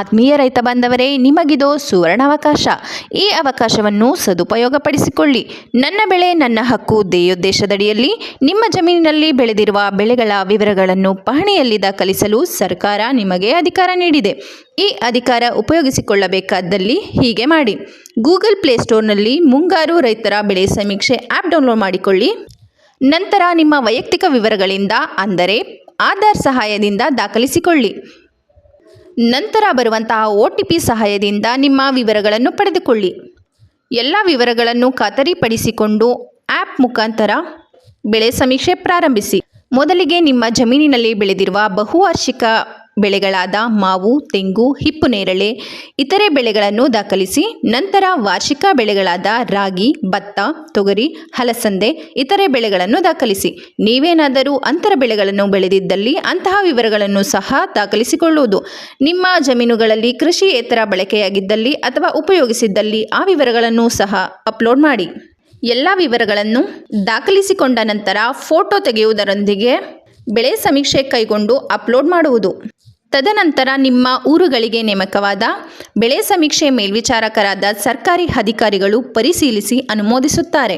ಆತ್ಮೀಯ ರೈತ ಬಂದವರೇ ನಿಮಗಿದು ಸುವರ್ಣಾವಕಾಶ ಈ ಅವಕಾಶವನ್ನು ಸದುಪಯೋಗಪಡಿಸಿಕೊಳ್ಳಿ. ನನ್ನ ಬೆಳೆ, ನನ್ನ ಹಕ್ಕು ದೇಯೋದ್ದೇಶದಡಿಯಲ್ಲಿ, ನಿಮ್ಮ ಜಮೀನಿನಲ್ಲಿ ಬೆಳೆದಿರುವ ಬೆಳೆಗಳ ವಿವರಗಳನ್ನು ಪಹಣಿಯಲ್ಲಿ ದಾಖಲಿಸಲು ಸರ್ಕಾರ ನಿಮಗೆ ಅಧಿಕಾರ ನೀಡಿದೆ. ಈ ಅಧಿಕಾರ ಉಪಯೋಗಿಸಿಕೊಳ್ಳಬೇಕಾದಲ್ಲಿ ಹೀಗೆ ಮಾಡಿ. ಗೂಗಲ್ ಪ್ಲೇಸ್ಟೋರ್ನಲ್ಲಿ ಮುಂಗಾರು ರೈತರ ಬೆಳೆ ಸಮೀಕ್ಷೆ ಆ್ಯಪ್ ಡೌನ್ಲೋಡ್ ಮಾಡಿಕೊಳ್ಳಿ. ನಂತರ ನಿಮ್ಮ ವೈಯಕ್ತಿಕ ವಿವರಗಳಿಂದ, ಅಂದರೆ ಆಧಾರ್ ಸಹಾಯದಿಂದ ದಾಖಲಿಸಿಕೊಳ್ಳಿ. ನಂತರ ಬರುವಂತಹ ಒ ಟಿ ಪಿ ಸಹಾಯದಿಂದ ನಿಮ್ಮ ವಿವರಗಳನ್ನು ಪಡೆದುಕೊಳ್ಳಿ. ಎಲ್ಲ ವಿವರಗಳನ್ನು ಖಾತರಿಪಡಿಸಿಕೊಂಡು ಆ್ಯಪ್ ಮುಖಾಂತರ ಬೆಳೆ ಸಮೀಕ್ಷೆ ಪ್ರಾರಂಭಿಸಿ. ಮೊದಲಿಗೆ ನಿಮ್ಮ ಜಮೀನಿನಲ್ಲಿ ಬೆಳೆದಿರುವ ಬಹುವಾರ್ಷಿಕ ಬೆಳೆಗಳಾದ ಮಾವು, ತೆಂಗು, ಹಿಪ್ಪು ನೇರಳೆ, ಇತರೆ ಬೆಳೆಗಳನ್ನು ದಾಖಲಿಸಿ ನಂತರ ವಾರ್ಷಿಕ ಬೆಳೆಗಳಾದ ರಾಗಿ, ಭತ್ತ, ತೊಗರಿ, ಹಲಸಂದೆ, ಇತರೆ ಬೆಳೆಗಳನ್ನು ದಾಖಲಿಸಿ. ನೀವೇನಾದರೂ ಅಂತರ ಬೆಳೆಗಳನ್ನು ಬೆಳೆದಿದ್ದಲ್ಲಿ ಅಂತಹ ವಿವರಗಳನ್ನು ಸಹ ದಾಖಲಿಸಿಕೊಳ್ಳುವುದು. ನಿಮ್ಮ ಜಮೀನುಗಳಲ್ಲಿ ಕೃಷಿಯೇತರ ಬಳಕೆಯಾಗಿದ್ದಲ್ಲಿ ಅಥವಾ ಉಪಯೋಗಿಸಿದ್ದಲ್ಲಿ ಆ ವಿವರಗಳನ್ನು ಸಹ ಅಪ್ಲೋಡ್ ಮಾಡಿ. ಎಲ್ಲ ವಿವರಗಳನ್ನು ದಾಖಲಿಸಿಕೊಂಡ ನಂತರ ಫೋಟೋ ತೆಗೆಯುವುದರೊಂದಿಗೆ ಬೆಳೆ ಸಮೀಕ್ಷೆ ಕೈಗೊಂಡು ಅಪ್ಲೋಡ್ ಮಾಡುವುದು. ತದನಂತರ ನಿಮ್ಮ ಊರುಗಳಿಗೆ ನೇಮಕವಾದ ಬೆಳೆ ಸಮೀಕ್ಷೆ ಮೇಲ್ವಿಚಾರಕರಾದ ಸರ್ಕಾರಿ ಅಧಿಕಾರಿಗಳು ಪರಿಶೀಲಿಸಿ ಅನುಮೋದಿಸುತ್ತಾರೆ.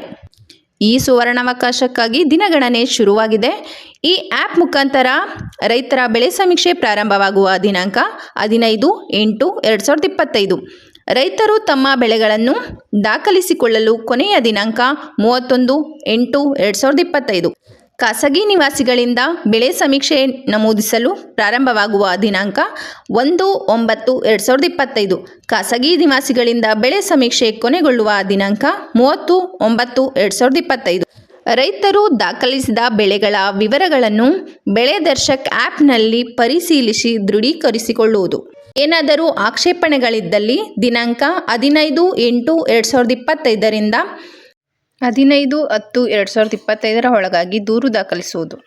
ಈ ಸುವರ್ಣಾವಕಾಶಕ್ಕಾಗಿ ದಿನಗಣನೆ ಶುರುವಾಗಿದೆ. ಈ ಆ್ಯಪ್ ಮುಖಾಂತರ ರೈತರ ಬೆಳೆ ಸಮೀಕ್ಷೆ ಪ್ರಾರಂಭವಾಗುವ ದಿನಾಂಕ ಹದಿನೈದು ಎಂಟು ಎರಡು ಸಾವಿರದ ಇಪ್ಪತ್ತೈದು. ರೈತರು ತಮ್ಮ ಬೆಳೆಗಳನ್ನು ದಾಖಲಿಸಿಕೊಳ್ಳಲು ಕೊನೆಯ ದಿನಾಂಕ ಮೂವತ್ತೊಂದು ಎಂಟು ಎರಡು ಸಾವಿರದ ಇಪ್ಪತ್ತೈದು. ಖಾಸಗಿ ನಿವಾಸಿಗಳಿಂದ ಬೆಳೆ ಸಮೀಕ್ಷೆ ನಮೂದಿಸಲು ಪ್ರಾರಂಭವಾಗುವ ದಿನಾಂಕ ಒಂದು ಒಂಬತ್ತು ಎರಡು ಸಾವಿರದ ಇಪ್ಪತ್ತೈದು. ಖಾಸಗಿ ನಿವಾಸಿಗಳಿಂದ ಬೆಳೆ ಸಮೀಕ್ಷೆ ಕೊನೆಗೊಳ್ಳುವ ದಿನಾಂಕ ಮೂವತ್ತು ಒಂಬತ್ತು ಎರಡು ಸಾವಿರದ ಇಪ್ಪತ್ತೈದು. ರೈತರು ದಾಖಲಿಸಿದ ಬೆಳೆಗಳ ವಿವರಗಳನ್ನು ಬೆಳೆ ದರ್ಶಕ್ ಆ್ಯಪ್ನಲ್ಲಿ ಪರಿಶೀಲಿಸಿ ದೃಢೀಕರಿಸಿಕೊಳ್ಳುವುದು. ಏನಾದರೂ ಆಕ್ಷೇಪಣೆಗಳಿದ್ದಲ್ಲಿ ದಿನಾಂಕ ಹದಿನೈದು ಎಂಟು ಎರಡು ಸಾವಿರದ ಇಪ್ಪತ್ತೈದರಿಂದ ಹದಿನೈದು ಹತ್ತು ಎರಡು ಸಾವಿರದ ಇಪ್ಪತ್ತೈದರ ಒಳಗಾಗಿ ದೂರು ದಾಖಲಿಸುವುದು.